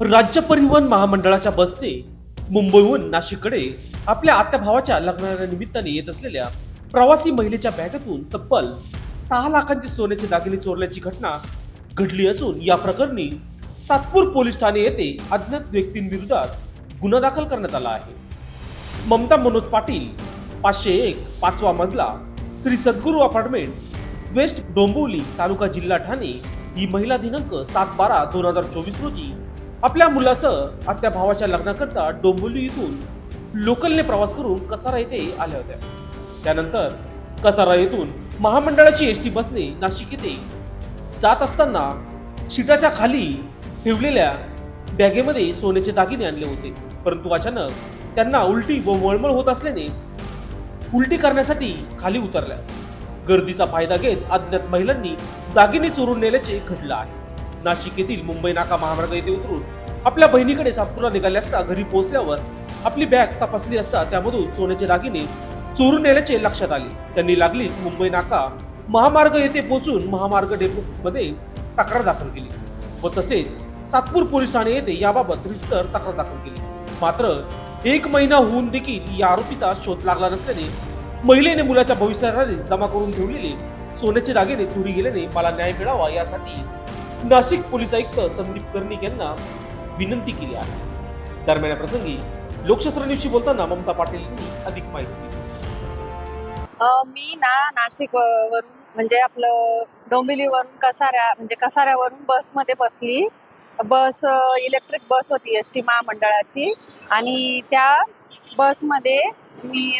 राज्य परिवहन महामंडळाच्या बसने मुंबईहून नाशिककडे आपल्या आत्या भावाच्या लग्नाच्या निमित्ताने येत असलेल्या प्रवासी महिलेच्या बॅगेतून तब्बल सहा लाखांचे सोन्याचे दागिने चोरल्याची घटना घडली असून या प्रकरणी सातपूर पोलीस ठाणे येथे अज्ञात व्यक्तींविरोधात गुन्हा दाखल करण्यात आला आहे. ममता मनोज पाटील पाचशे एक पाचवा मजला श्री सद्गुरू अपार्टमेंट वेस्ट डोंबिवली तालुका जिल्हा ठाणे ही महिला दिनांक सात बारा दोन हजार चोवीस रोजी आपल्या मुलासह आत्या भावाच्या लग्नाकरता डोंबिवली इथून लोकलने प्रवास करून कसारा येथे आल्या होत्या. त्यानंतर कसारा येथून महामंडळाची एस टी बसने नाशिक येथे जात असताना शिटाच्या खाली ठेवलेल्या बॅगेमध्ये सोन्याचे दागिने आणले होते. परंतु अचानक त्यांना उलटी व मळमळ होत असल्याने उलटी करण्यासाठी खाली उतरल्या. गर्दीचा फायदा घेत अज्ञात महिलांनी दागिने चोरून नेल्याचे घडलं आहे. नाशिक येथील मुंबई नाका महामार्ग येथे उतरून आपल्या बहिणीकडे सातपुरा निघाले असता घरी पोहोचल्यावर आपली बॅग तपासली असता त्यामधून सोन्याचे दागिने चोरून नेल्याचे लक्षात आले. त्यांनी लागलीच मुंबई नाका महामार्ग येथे पोहोचून महामार्ग डेपो मध्ये तक्रार दाखल केली व तसेच सातपूर पोलीस ठाणे येथे याबाबत रिस्तर तक्रार दाखल केली. मात्र एक महिना होऊन देखील या आरोपीचा शोध लागला नसल्याने महिलेने मुलाच्या भविष्यासाठी जमा करून ठेवलेले सोन्याचे दागिने चोरी गेल्याने मला न्याय मिळावा यासाठी नाशिक पोलीस आयुक्त संदीप कर्णिक यांना विनंती केली आहे. दरम्यान प्रसंगी लोकशास्त्र न्यूजशी बोलताना ममता पाटील यांनी अधिक माहिती दिली. मी ना नाशिक वरून म्हणजे आपलं डोंबिवलीवरून कसाऱ्या म्हणजे कसाऱ्यावरून बसमध्ये बसली. बस इलेक्ट्रिक बस होती एस टी महामंडळाची. आणि त्या बसमध्ये मी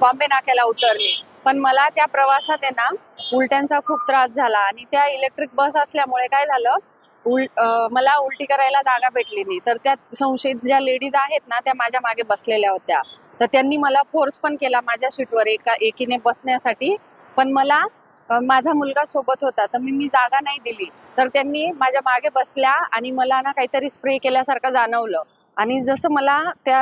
बॉम्बे नाक्याला उतरले. पण मला त्या प्रवासात आहे ना उलट्यांचा खूप त्रास झाला आणि त्या इलेक्ट्रिक बस असल्यामुळे काय झालं उल मला उलटी करायला जागा भेटली नाही. तर त्या संशयित ज्या लेडीज आहेत ना त्या माझ्या मागे बसलेल्या होत्या. तर त्यांनी मला फोर्स पण केला माझ्या सीटवर एका एकीने बसण्यासाठी. पण मला माझा मुलगा सोबत होता तर मी मी जागा नाही दिली. तर त्यांनी माझ्या मागे बसल्या आणि मला ना काहीतरी स्प्रे केल्यासारखं जाणवलं. आणि जसं मला त्या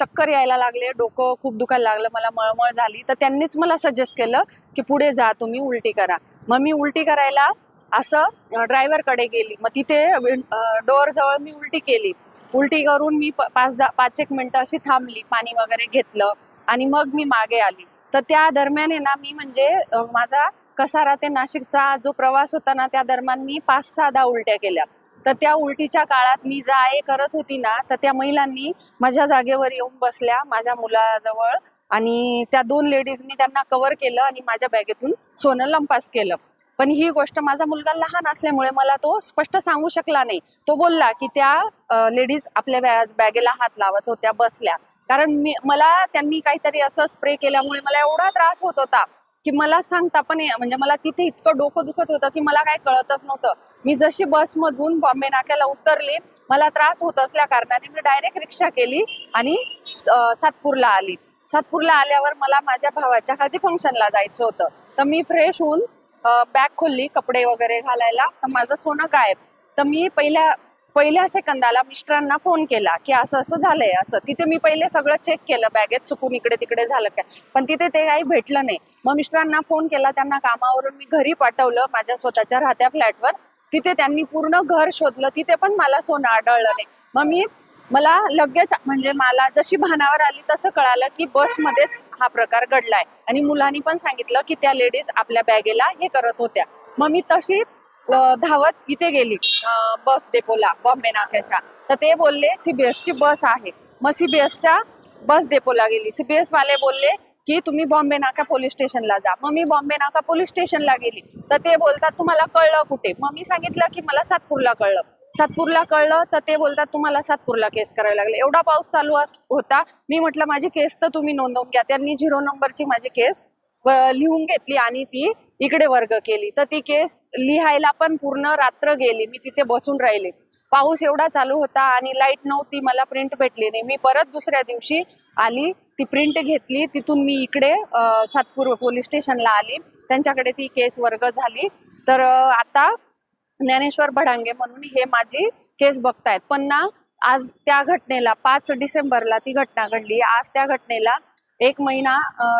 चक्कर यायला लागले डोकं खूप दुखायला लागलं मला मळमळ झाली तर त्यांनीच मला सजेस्ट केलं की पुढे जा तुम्ही उलटी करा. मग मी उलटी करायला असं ड्रायव्हरकडे गेली. मग तिथे डोअर जवळ मी उलटी केली. उलटी करून मी पाच दहा पाच एक मिनटं अशी थांबली पाणी वगैरे घेतलं आणि मग मी मागे आली. तर त्या दरम्यान आहे ना मी म्हणजे माझा कसारा ते नाशिकचा जो प्रवास होता ना त्या दरम्यान मी पाच सहा दहा उलट्या केल्या. तर त्या उलटीच्या काळात मी जा करत होती ना तर त्या महिलांनी माझ्या जागेवर येऊन बसल्या माझ्या मुलाजवळ आणि त्या दोन लेडीजनी त्यांना कव्हर केलं आणि माझ्या बॅगेतून सोनं लंपास केलं. पण ही गोष्ट माझा मुलगा लहान असल्यामुळे मला तो स्पष्ट सांगू शकला नाही. तो बोलला की त्या लेडीज आपल्या बॅ- बॅगेला हात लावत होत्या बसल्या. कारण मी मला त्यांनी काहीतरी असं स्प्रे केल्यामुळे मला एवढा त्रास होत होता की मला सांगता पण ये- म्हणजे मला तिथे इतकं डोकं दुखत होतं की मला काय कळतच नव्हतं. मी जशी बसमधून बॉम्बे नाक्याला उतरले मला त्रास होत असल्या कारणाने मी डायरेक्ट रिक्षा केली आणि सातपूरला आली. सातपूरला आल्यावर मला माझ्या भावाच्या हळदी फंक्शनला जायचं होतं. तर मी फ्रेश होऊन बॅग खोलली कपडे वगैरे घालायला. तर माझं सोनं गायब. तर मी पहिल्या पहिल्या सेकंदाला मिस्टरांना फोन केला की असं असं झालंय असं. तिथे मी पहिले सगळं चेक केलं बॅगेत चुकून इकडे तिकडे झालं काय. पण तिथे ते काही भेटलं नाही. मग मिस्टरांना फोन केला त्यांना कामावरून मी घरी पाठवलं माझ्या स्वतःच्या राहत्या फ्लॅटवर तिथे त्यांनी पूर्ण घर शोधलं तिथे पण मला सोनं आढळलं नाही. मग मी मला लगेच म्हणजे मला जशी भानावर आली तसं कळालं की बसमध्येच हा प्रकार घडलाय. आणि मुलांनी पण सांगितलं की त्या लेडीज आपल्या बॅगेला हे करत होत्या. मग मी तशी धावत इथे गेली बस डेपोला बॉम्बे नाक्याच्या. तर ते बोलले सीबीएस ची बस आहे. मग सीबीएसच्या बस डेपोला गेली. सीबीएस वाले बोलले की तुम्ही बॉम्बे नाका पोलीस स्टेशनला जा. मग मी बॉम्बे नाका पोलीस स्टेशनला गेली. तर ते बोलतात तुम्हाला कळलं कुठे? मग मी सांगितलं की मला सातपूरला कळलं. सातपूरला कळलं तर ते बोलतात तुम्हाला सातपूरला केस करायला लागले. एवढा पाऊस चालू अस- होता. मी म्हटलं माझी केस तर तुम्ही नोंदवून घ्या. त्यांनी झिरो नंबरची माझी केस लिहून घेतली आणि ती इकडे वर्ग केली. तर ती केस लिहायला पण पूर्ण रात्र गेली. मी तिथे बसून राहिले. पाऊस एवढा चालू होता आणि लाइट नव्हती मला प्रिंट भेटली नाही. मी परत दुसऱ्या दिवशी आली. ती प्रिंट घेतली. तिथून मी इकडे सातपूर पोलीस स्टेशनला आली. त्यांच्याकडे ती केस वर्ग झाली. तर आता ज्ञानेश्वर भडांगे म्हणून हे माझी केस बघतायत. पण ना आज त्या घटनेला पाच डिसेंबरला ती घटना घडली. आज त्या घटनेला एक महिना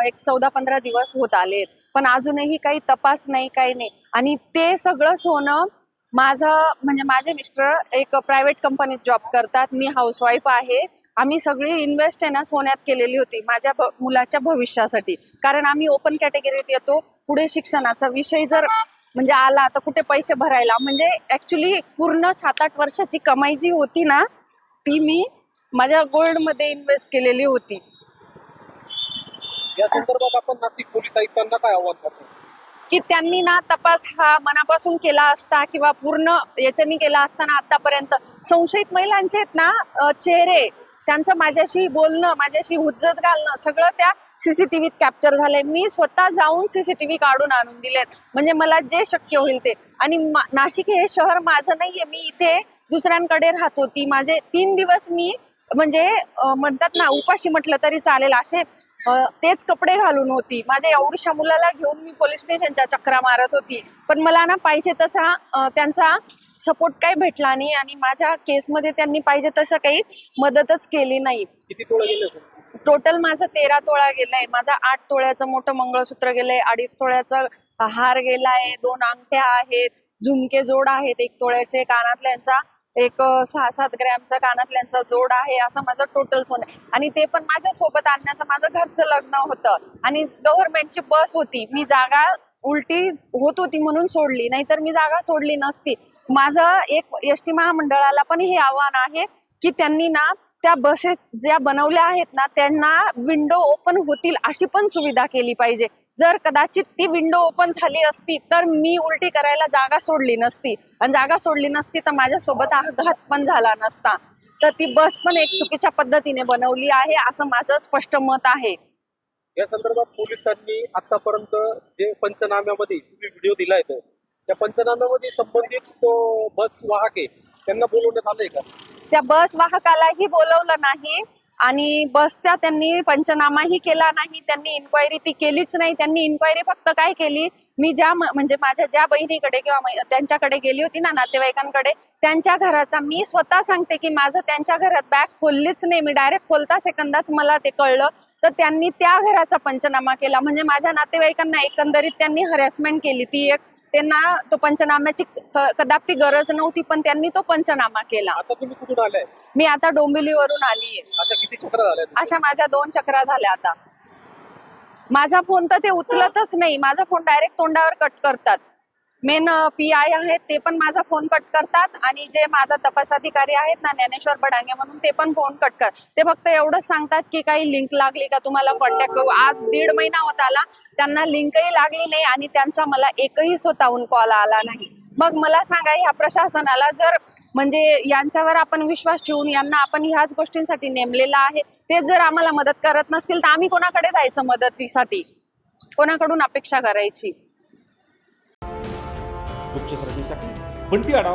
एक चौदा पंधरा दिवस होत आले पण अजूनही काही तपास नाही काही नाही. आणि ते सगळं सोनं माझं म्हणजे माझे मिस्टर एक प्रायव्हेट कंपनीत जॉब करतात. मी हाऊसवाईफ आहे. आम्ही सगळी इन्व्हेस्ट आहे ना सोन्यात केलेली होती माझ्या मुलाच्या भविष्यासाठी. कारण आम्ही ओपन कॅटेगरीत येतो पुढे शिक्षणाचा विषय जर म्हणजे आला तर कुठे पैसे भरायला? म्हणजे ऍक्च्युली पूर्ण सात आठ वर्षाची कमाई जी होती ना ती मी माझ्या गोल्डमध्ये इन्व्हेस्ट केलेली होती. या संदर्भात आपण नाशिक पोलीस आयुक्तांना काय आव्हान करतो? की त्यांनी ना तपास हा मनापासून केला असता किंवा पूर्ण याच्यानी केला असताना आतापर्यंत. संशयित महिलांचे आहेत ना चेहरे त्यांचं माझ्याशी बोलणं माझ्याशी हुज्जत घालणं सगळं त्या सीसीटीव्हीत कॅप्चर झालंय. मी स्वतः जाऊन सीसीटीव्ही काढून आणून दिलेत. म्हणजे मला जे शक्य होईल ते. आणि नाशिक हे शहर माझं नाहीये. मी इथे दुसऱ्यांकडे राहत होती. माझे तीन दिवस मी म्हणजे म्हणतात ना उपाशी म्हटलं तरी चालेल. असे तेच कपडे घालून होती. माझ्या एवढ्याशा मुलाला घेऊन मी पोलीस स्टेशनच्या चक्रा मारत होती. पण मला ना पाहिजे तसा त्यांचा सपोर्ट काही भेटला नाही आणि माझ्या केसमध्ये त्यांनी पाहिजे तसं काही मदतच केली नाही. किती तोळे गेले होते? टोटल माझं तेरा तोळा गेलाय. माझा आठ तोळ्याचं मोठं मंगळसूत्र गेलंय अडीच तोळ्याचं हार गेलाय दोन अंगठ्या आहेत झुमके जोड आहेत एक तोळ्याचे कानातल्यांचा एक अं, सहा सात ग्रॅमचा कानातल्यांचा जोड आहे असं माझं टोटल सोनं. आहे. आणि ते पण माझ्या सोबत आणण्याचं माझं घरचं लग्न होतं. आणि गव्हर्नमेंटची बस होती. मी जागा उलटी होत होती म्हणून सोडली. नाहीतर मी जागा सोडली नसती. माझं एक एस टी महामंडळाला पण हे आव्हान आहे की त्यांनी ना त्या बसेस ज्या बनवल्या आहेत ना त्यांना विंडो ओपन होतील अशी पण सुविधा केली पाहिजे. जर कदाचित ती विंडो ओपन झाली असती तर मी उलटी करायला जागा सोडली नसती. आणि जागा सोडली नसती तर माझ्यासोबत अपघात पण झाला नसता. तर ती बस पण एक चुकीच्या पद्धतीने बनवली आहे असं माझं स्पष्ट मत आहे. या संदर्भात पोलिसांनी आतापर्यंत जे पंचनाम्यामध्ये व्हिडिओ दिलाय तो त्या पंचनाम्यामध्ये संबंधित तो बस वाहक आहे त्यांना बोलवण्यात आलंय का? त्या बस वाहकालाही बोलवलं नाही आणि बसचा त्यांनी पंचनामाही केला नाही त्यांनी इन्क्वायरी ती केलीच नाही त्यांनी इन्क्वायरी फक्त काय केली मी ज्या म्हणजे माझ्या ज्या बहिणीकडे किंवा त्यांच्याकडे गेली होती ना नातेवाईकांकडे त्यांच्या घराचा मी स्वतः सांगते की माझं त्यांच्या घरात बॅग खोललीच नाही मी डायरेक्ट खोलता सेकंदाच मला ते कळलं. तर त्यांनी त्या घराचा पंचनामा केला म्हणजे माझ्या नातेवाईकांना एकंदरीत त्यांनी हरॅसमेंट केली ती एक त्यांना तो पंचनाम्याची कदापि गरज नव्हती पण त्यांनी तो पंचनामा केला. आता तुम्ही कुठून आलाय? मी आता डोंबिवलीवरून चक्र झाल्या अशा माझ्या दोन चक्रा झाल्या आता. माझा फोन तर ते उचलतच नाही. माझा फोन डायरेक्ट तोंडावर कट करतात. मेन पी आय आहेत ते पण माझा फोन कट करतात. आणि जे माझा तपास अधिकारी आहेत ना ज्ञानेश्वर बडांगे म्हणून ते पण फोन कट कर ते फक्त एवढंच सांगतात की काही लिंक लागली का तुम्हाला कॉन्टॅक्ट करू? आज दीड महिना होत आला. त्यांना लिंकही लागली नाही आणि त्यांचा मला एकही स्वतःहून कॉल आला नाही. मग मला सांगा ह्या प्रशासनाला जर म्हणजे यांच्यावर आपण विश्वास ठेवून यांना आपण ह्याच गोष्टींसाठी नेमलेलं आहे ते जर आम्हाला मदत करत नसतील तर आम्ही कोणाकडे जायचं मदतीसाठी? कोणाकडून अपेक्षा करायची? वृक्षसर्जनीसाठी बंटी आढाव